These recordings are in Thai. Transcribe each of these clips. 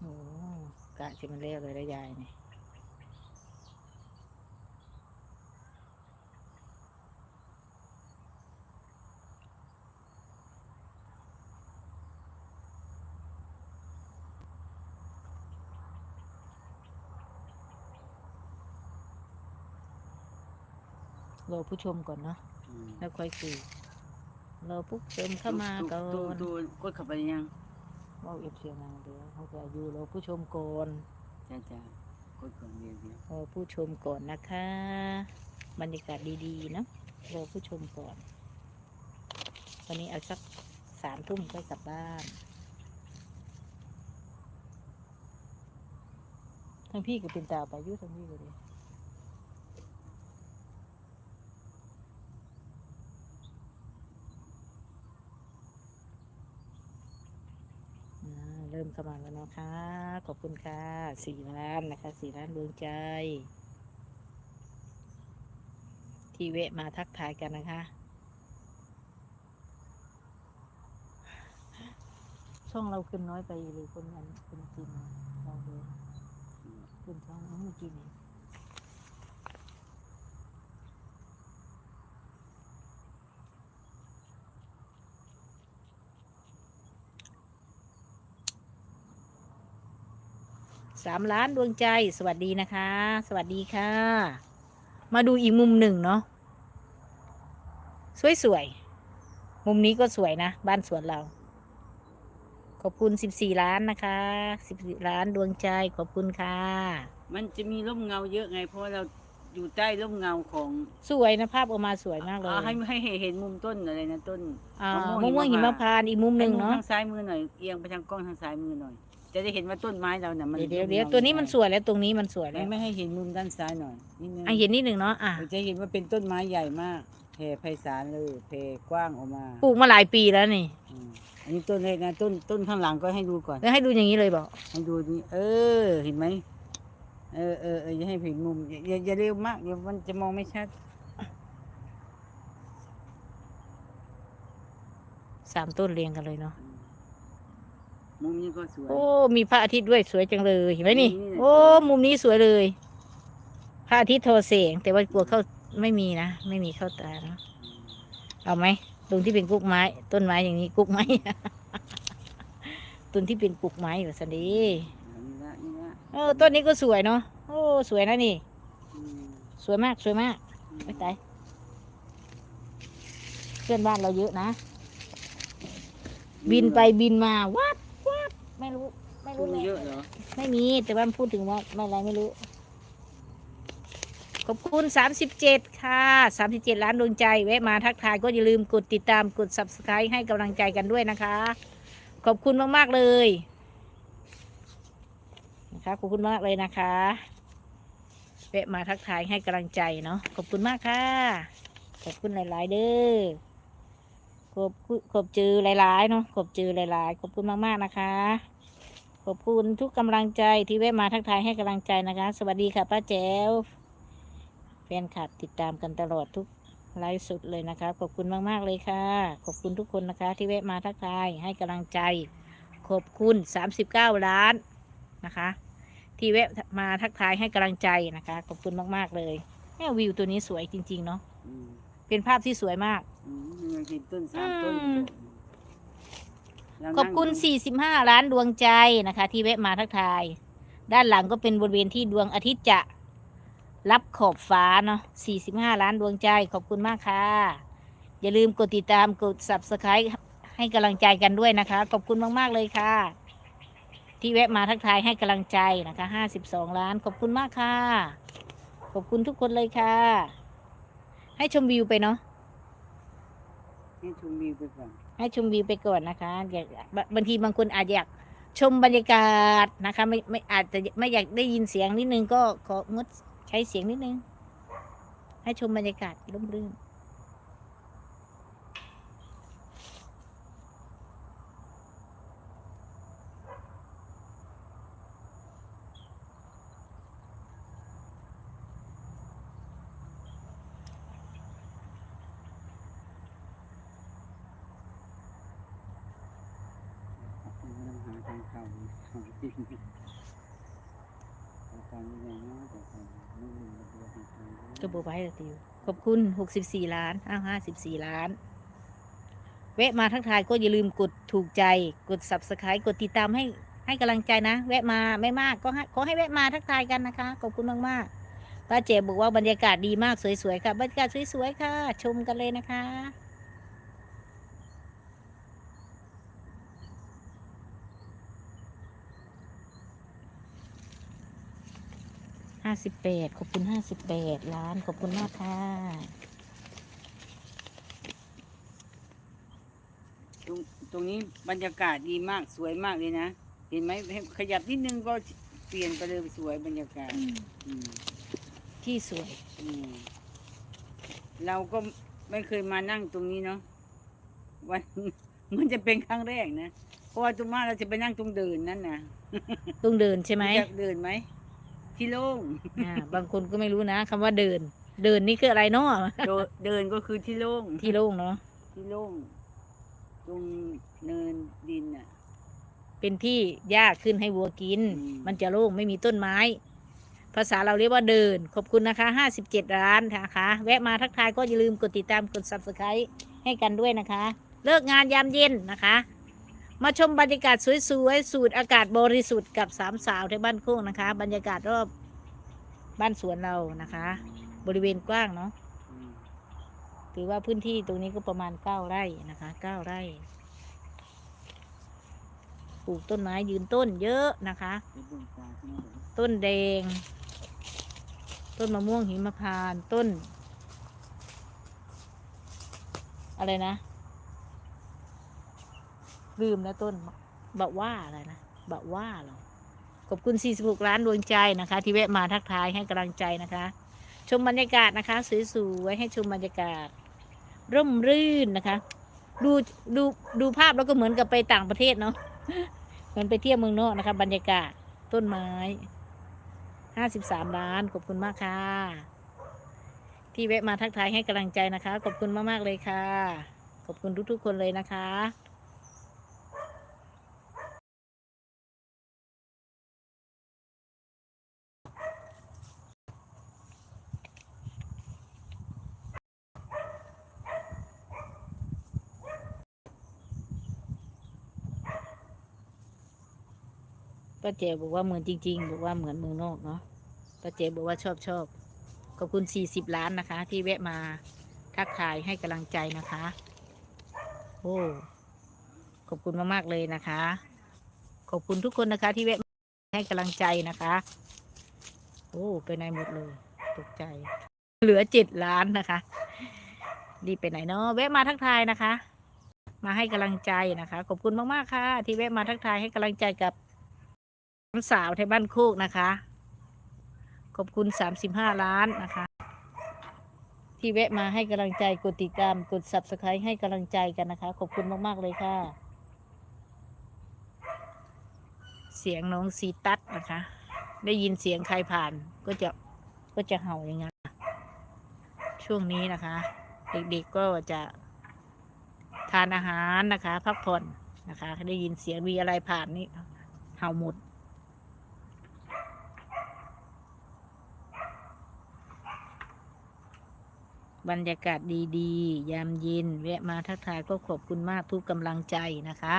โอ้กะจะมันเร็วเลยได้ยายนี่รอผู้ชมก่อนเนาะอืมแล้วค่อยคุยรอผู้ชมเข้ามาก่อตัวนตัวกดเข้าไปยัง เว่าเอฟเสียงนางเดียวเขาจะอยู่รอผู้ชมก่อนจ้าจ้ากดก่อนเดียวเดียวรอผู้ชมก่อนนะคะ บรรยากาศดีๆเนาะรอผู้ชมก่อนวันนี้เอาสักสามทุ่มก็กลับบ้านทั้งพี่ก็เป็นตาไปอยุ่ทั้งพี่ก็เลยอ่า เข้ามาแล้วนะคะ ขอบคุณค่ะสี่ล้านนะคะสี่ล้านดวงใจ ที่เวะมาทักทายกันนะคะ ช่องเราขึ้นน้อยไปหรือคนนั้นคนกินลองดูขึ้นช่องเมื่อกี้นี้ สามล้านดวงใจสวัสดีนะคะ สวัสดีค่ะ มาดูอีกมุมหนึ่งเนาะสวยๆ มุมนี้ก็สวยนะ บ้านสวนเรา ขอบคุณสิบสี่ล้านนะคะสิบสี่ล้านดวงใจขอบคุณค่ะ มันจะมีร่มเงาเยอะไง เพราะว่าเราอยู่ใต้ร่มเงาของสวยนะภาพออกมาสวยมากเลยอ่าให้ให้เห็นมุมต้นอะไรนะต้นอ่ามะมะม่วงม่วงหิมพานต์อีกมุมหนึ่งให้มุเนาะทางซ้ายมือหน่อยเอียงไปทางกล้องทางซ้ายมือหน่อย จะได้เห็นว่าต้นไม้เราเนี่ยมันเดี๋ยวเดี๋ยวร่เดี๋ยวงาตัวนี้มันสวยแล้วตรงนี้มันสวยไม่แล้วไม่ให้เห็นมุมด้านซ้ายหน่อยนิดนึงอะเห็นนิดหนึ่งเนาะอะเราจะเห็นว่าเป็นต้นไม้ใหญ่มากแผ่ไพศาลเลยแผ่กว้างออกมาปลูกมาหลายปีแล้วนี่อืมอันนี้ต้นเล็กนะต้นต้นข้างหลังก็ให้ดูก่อนแล้วให้ดูอย่างนี้เลยบอกให้ดูนี่เออเห็นไหมเออเออเอออย่าให้เห็นมุมอย่าอย่าอย่าเร็วมากเดี๋ยวมันจะมองไม่ชัดสามต้นเรียงกันเลยเนาะ มุมนี้ก็สวย โอ้ มีพระอาทิตย์ด้วยสวยจังเลยเห็นไหมนี่ นี่แหละโอ้ มุมนี้สวยเลย พระอาทิตย์โทอแสงแต่ว่ากลัวเข้าไม่มีนะ ไม่มีเข้าตาเนาะเอาไหมตรงที่เป็นกุ๊กไม้ ต้นไม้อย่างนี้กุ๊กไม้ ต้นที่เป็นกุ๊กไม้อยู่สันดีนี่ละนี่ละเออต้นนี้ก็สวยเนาะโอ้ สวยนะนี่ อืมสวยมากสวยมากไม่ตายเพื่อนบ้านเราเยอะนะ บินไปบินมาวับวับ ไม่รู้ ไม่ทุ่รู้งแหละเยอะเหรอไม่มีแต่ว่าพูดถึงว่าไม่อะไรไม่รู้ ขอบคุณสามสิบเจ็ดค่ะสามสิบเจ็ดล้านดวงใจ แวะมาทักทายก็อย่าลืมกดติดตามกด subscribe ให้กำลังใจกันด้วยนะคะ ขอบคุณมาก ๆ เลยนะคะขอบคุณมากเลยนะคะแวะมาทักทายให้กำลังใจเนาะขอบคุณมากค่ะ ขอบคุณหลาย ๆ เด้อข อบคุณขอบเจอหลายๆเนาะขอบเจอหลายๆ ขอบคุณมากๆนะคะ ขอบคุณทุกกำลังใจที่แวะมาทักทายให้กำลังใจนะคะ สวัสดีค่ะป้าแจ๋วแฟนคลับติดตามกันตลอดทุกไลฟ์สดเลยนะคะ ขอบคุณมากๆเลยค่ะ ขอบคุณทุกคนนะคะ ที่แวะมาทักทายให้กำลังใจ ขอบคุณ 39 ล้านนะคะ ที่แวะมาทักทายให้กำลังใจนะคะ ขอบคุณมากๆเลยแม่วิวตัวนี้สวยจริง ๆ เนาะ เป็นภาพที่สวยมาก อืมนี่ไงเห็นต้นสามต้นอืมเราขอบคุณนั่งดู45 ล้านดวงใจนะคะ ที่แวะมาทักทาย ด้านหลังก็เป็นบริเวณที่ดวงอาทิตย์จะรับขอบฟ้าเนาะ45 ล้านดวงใจ ขอบคุณมากค่ะ อย่าลืมกดติดตามกด subscribe ให้กำลังใจกันด้วยนะคะ ขอบคุณมาก ๆ เลยค่ะ ที่แวะมาทักทายให้กำลังใจนะคะ 52 ล้าน ขอบคุณมากค่ะ ขอบคุณทุกคนเลยค่ะ ให้ชมวิวไปเนาะให้ชมวิวไปก่อน ให้ชมวิวไปก่อนนะคะอยากบางบางทีบางคนอาจจะอยากชมบรรยากาศนะคะไม่ไม่อาจจะไม่อยากได้ยินเสียงนิดนึงก็ของดใช้เสียงนิดนึง ให้ชมบรรยากาศร่มรื่น เขาเขาจริงตอนนี้ไงเนาะแต่ตอนนี้มันเป็นตัวเป็นตัวกไว้ละติวขอบคุณหกสิบสี่ล้านห้าห้าสิบสี่ล้าน แวะมาทักทายก็อย่าลืมกดถูกใจกด subscribe กดติดตามให้ให้กำลังใจนะ แวะมาไม่มากก็ให้ขอให้แวะมาทักทายกันนะคะ ขอบคุณมากมากป้าเจ๋บอกว่าบรรยากาศดีมากสวยๆค่ะ บรรยากาศสวยๆค่ะ ชมกันเลยนะคะ ห้าสิบแปดขอบคุณห้าสิบแปดล้านขอบคุณมากค่ะตรงตรงนี้บรรยากาศดีมากสวยมากเลยนะ เห็นไหมขยับนิดนึงก็เปลี่ยนไปเลยสวยบรรยากาศอืมที่สวยอืมเราก็ไม่เคยมานั่งตรงนี้เนาะวันมันจะเป็นครั้งแรกนะ เพราะว่าตุมาเราจะไปนั่งตรงเดินนั่นนะต้องเดินใช่ไหม อยากเดินไหม ที่โล่งอ่าบางคนก็ไม่รู้นะคำว่าเดิน เดินนี่คืออะไรเนาะโดเดินก็คือที่โล่งที่โล่งเนาะที่โล่งตรงเนินดินอะ เป็นที่หญ้าขึ้นให้วัวกิน อืม มันจะโล่งไม่มีต้นไม้ ภาษาเราเรียกว่าเดิน ขอบคุณนะคะห้าสิบเจ็ดล้านนะคะ แวะมาทักทายก็อย่าลืมกดติดตามกด subscribe ให้กันด้วยนะคะ เลิกงานยามเย็นนะคะ มาชมบรรยากาศสวยๆ สูดอากาศบริสุทธิ์กับสามสาวที่บ้านโค้งนะคะ บรรยากาศรอบบ้านสวนเรานะคะ บริเวณกว้างเนาะอืมถือว่าพื้นที่ตรงนี้ก็ประมาณเก้าไร่นะคะเก้าไร่ ปลูกต้นไม้ยืนต้นเยอะนะคะไปเบิ่งตาข้างนอกต้นแดง ต้นมะม่วงหิมพานต์ต้น อะไรนะ ลืมแล้วต้นบะว่าอะไรนะบะว่าหรอขอบคุณ 46 ล้านดวงใจนะคะ ที่แวะมาทักทายให้กำลังใจนะคะ ชมบรรยากาศนะคะ สวยๆให้ชมบรรยากาศ ร่มรื่นนะคะ ดูดูดูภาพแล้วก็เหมือนกับไปต่างประเทศเนาะเหมือนไปเที่ยวเมืองนอกนะคะ บรรยากาศต้นไม้ห้าสิบสามล้าน ขอบคุณมากค่ะ ที่แวะมาทักทายให้กำลังใจนะคะ ขอบคุณมากๆเลยค่ะ ขอบคุณทุกๆคนเลยนะคะ ป้าเจบอกว่าเหมือนจริง ๆ บอกว่าเหมือนเมืองนอกเนาะป้าเจบอกว่าชอบชอบขอบคุณสี่สิบล้านนะคะ ที่แวะมาทักทายให้กำลังใจนะคะโอ้ขอบคุณมากๆเลยนะคะ ขอบคุณทุกคนนะคะ ที่แวะมาให้กำลังใจนะคะโอ้ไปไหนหมดเลยตกใจ เหลือเจ็ดล้านนะคะรีบไปไหนเนาะแวะมาทักทายนะคะ มาให้กำลังใจนะคะ ขอบคุณมากๆค่ะ ที่แวะมาทักทายให้กำลังใจกับ สามสาวไทยบ้านโคกนะคะ ขอบคุณสามสิบห้าล้านนะคะ ที่แวะมาให้กำลังใจกดติดตามกด subscribe ให้กำลังใจกันนะคะ ขอบคุณมาก ๆ เลยค่ะ เสียงน้องซีตัสนะคะ ได้ยินเสียงใครผ่านก็จะก็จะเห่าอย่างนั้นช่วงนี้นะคะ เด็กๆก็จะทานอาหารนะคะ พักผ่อนนะคะ ได้ยินเสียงมีอะไรผ่านนี่เห่าหมด บรรยากาศดีๆ ยามเย็น แวะมาทักทายก็ขอบคุณมากทุกกำลังใจนะคะ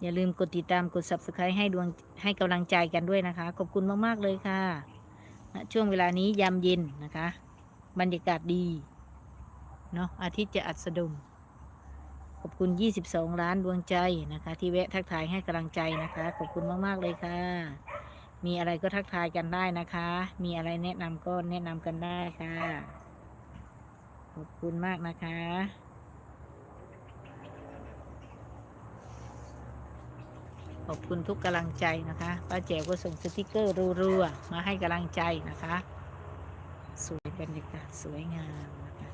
อย่าลืมกดติดตามกด subscribe ให้ดวงให้กำลังใจกันด้วยนะคะ ขอบคุณมากๆเลยค่ะณช่วงเวลานี้ยามเย็นนะคะ บรรยากาศดีเนาะอาทิตย์จะอัดสดงขอบคุณ 22 ล้านดวงใจนะคะ ที่แวะทักทายให้กำลังใจนะคะ ขอบคุณมาก ๆ เลยค่ะ มีอะไรก็ทักทายกันได้นะคะ มีอะไรแนะนำก็แนะนำกันได้ค่ะ ขอบคุณมากนะคะ ขอบคุณทุกกำลังใจนะคะป้าแจ๋วก็ส่งสติกเกอร์รัวๆมาให้กำลังใจนะคะ สวยบรรยากาศสวยงามนะคะ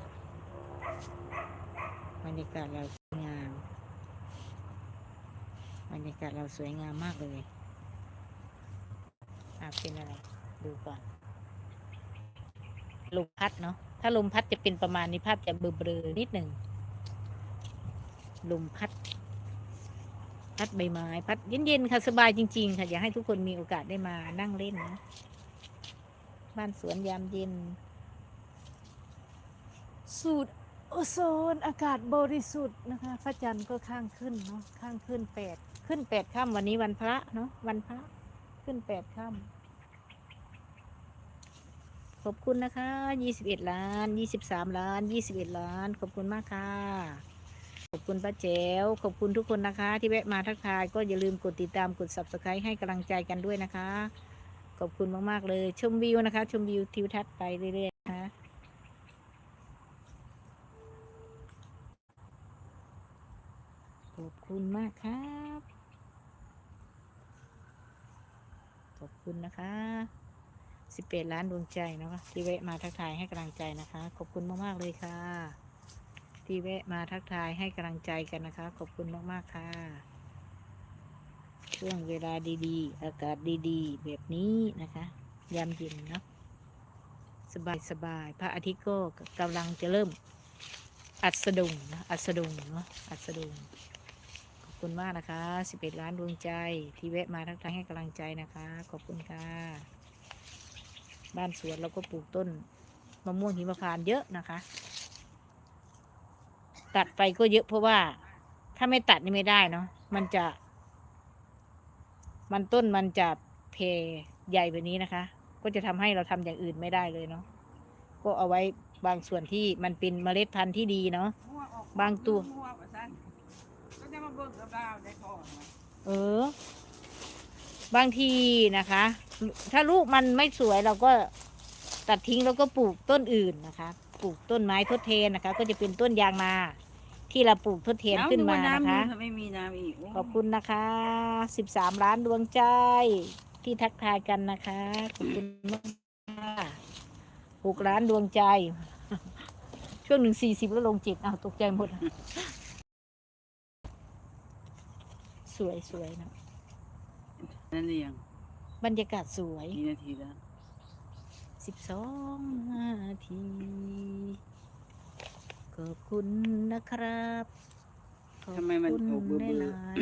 บรรยากาศเราสวยงาม บรรยากาศเราสวยงามมากเลยอะเป็นอะไรดูก่อน ลมพัดเนาะถ้าลมพัดจะเป็นประมาณนี้ภาพจะเบลอๆนิดหนึ่งลมพัด พัดใบไม้ พัดเย็นๆค่ะสบายจริง ๆ ค่ะ อยากให้ทุกคนมีโอกาสได้มานั่งเล่นนะบ้านสวนยามเย็น สูตรโอโซนอากาศบริสุทธิ์นะคะพระจันทร์ก็ข้างขึ้นเนาะข้างขึ้นแปดขึ้นแปดค่ำวันนี้วันพระเนาะวันพระขึ้นแปดค่ำ ขอบคุณนะคะยี่สิบเอ็ดล้านยี่สิบสามล้านยี่สิบเอ็ดล้าน ขอบคุณมากค่ะ ขอบคุณป้าแจ๋ว ขอบคุณทุกคนนะคะ ที่แวะมาทักทาย ก็อย่าลืมกดติดตาม กด subscribe ให้กำลังใจกันด้วยนะคะ ขอบคุณมาก ๆ เลย ชมวิวนะคะ ชมวิวทิวทัศน์ไปเรื่อย ๆ นะคะ ขอบคุณมากครับ ขอบคุณนะคะ สิบเอ็ดล้านดวงใจนะคะที่แวะมาทักทายให้กำลังใจนะคะ ขอบคุณมากๆเลยค่ะ ที่แวะมาทักทายให้กำลังใจกันนะคะ ขอบคุณมากๆค่ะ ช่วงเวลาดีๆ อากาศดีๆ แบบนี้นะคะ ยามเย็นเนาะสบายสบายๆพระอาทิตย์ก็กำลังจะเริ่ม อัดสดงนะอัดสดงเนาะอัดสดงขอบคุณมากนะคะ 11 ล้านดวงใจ ที่แวะมาทักทายให้กำลังใจนะคะ ขอบคุณค่ะ บ้านสวนเราก็ปลูกต้นมะม่วงหิมพานต์เยอะนะคะ ตัดไปก็เยอะเพราะว่าถ้าไม่ตัดนี่ไม่ได้เนาะมันจะ มันต้นมันจะเพใหญ่แบบนี้นะคะ ก็จะทำให้เราทำอย่างอื่นไม่ได้เลยเนาะก็เอาไว้บางส่วนที่มันเป็นเมล็ดพันธุ์ที่ดีเนาะมั่วออกบางตัวมั่วว่าซั่นก็จะมาเบิ่งกับดาวได้พอนะเออ บางทีนะคะ ถ้าลูกมันไม่สวยเราก็ตัดทิ้งแล้วก็ปลูกต้นอื่นนะคะ ปลูกต้นไม้ทดแทนนะคะ ก็จะเป็นต้นยางนาที่เราปลูกทดแทนขึ้นมาเอ้นะคะำไม่มีน้ำอีกโขอบคุณนะคะสิบสามล้านดวงใจที่ทักทายกันนะคะขอบคุณมากค่ะหกล้านดวงใจ ช่วงหนึ่งสี่สิบแล้วลงจิตอ้าวตกใจหมด สวยสวยนะนั่นเอง บรรยากาศสวยกี่นาทีแล้วสิบสองนาที ขอบคุณนะครับขอบทำไมมันคุณโอ้เบื่อเบื่อหลาย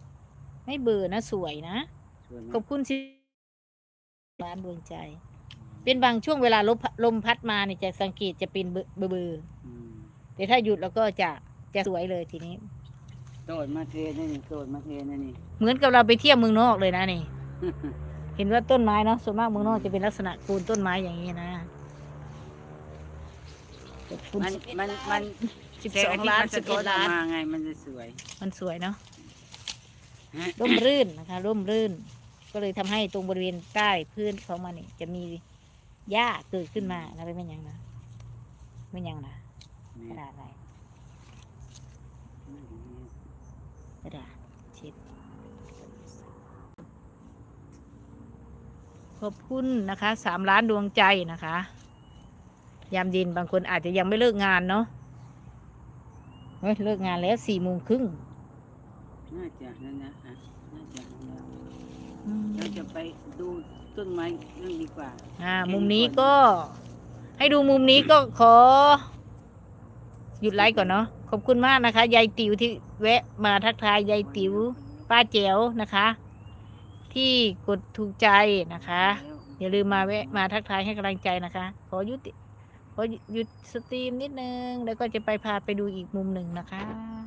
ๆไม่เบื่อนะสวยนะ สวยไหมขอบคุณสิล้านดวงใจ เป็นบางช่วงเวลาลมลมพัดมาเนี่ยจะสังเกตจะเป็นเบอเบอเบอร์อืมแต่ถ้าหยุดแล้วก็จะจะสวยเลยทีนี้ โดดมาเทนี่นี่โดดมาเทนี่นี่เหมือนกับเราไปเที่ยวเมืองนอกเลยนะนี่ เห็นว่าต้นไม้เนาะส่วนมากเมืองนอกจะเป็นลักษณะโคนต้นไม้อย่างนี้นะขอบคุณมันมันมันสิบสองล้านแสสิบงเอ็ดอาทิตย์มันสะท้อนล้านกมาไงมันจะสวย มันสวยเนาะฮะร่มรื่นนะคะ ร่มรื่น ก็เลยทำให้ตรงบริเวณใต้พื้นของมันนี่จะมีหญ้าเกิดขึ้นมาอะไรไม่นหยังนะไม่นหยังนะกระดาษอะไรกระดาษเช็ด ขอบคุณนะคะสามล้านดวงใจนะคะ ยามเย็นบางคนอาจจะยังไม่เลิกงานเนาะเฮ้ยเลิกงานแล้วสี่โมงครึ่งน่าจะนั่นนะฮะน่าจะนั่นนะอืมเราจะไปดูต้นไม้นั่นดีกว่า อ่าเห็นมุมนี้ก่อนก็ ให้ดูมุมนี้ก็ขอ หยุดไลฟ์ก่อนเนาะขอบคุณมากนะคะยายติ๋วที่แวะมาทักทายยายติ๋วป้าแจ๋วนะคะ ที่กดถูกใจนะคะ อย่าลืมมาแวะมาทักทายให้กำลังใจนะคะ ขอยุติขอหยุดสตรีมนิดนึง แล้วก็จะไปพาไปดูอีกมุมหนึ่งนะคะ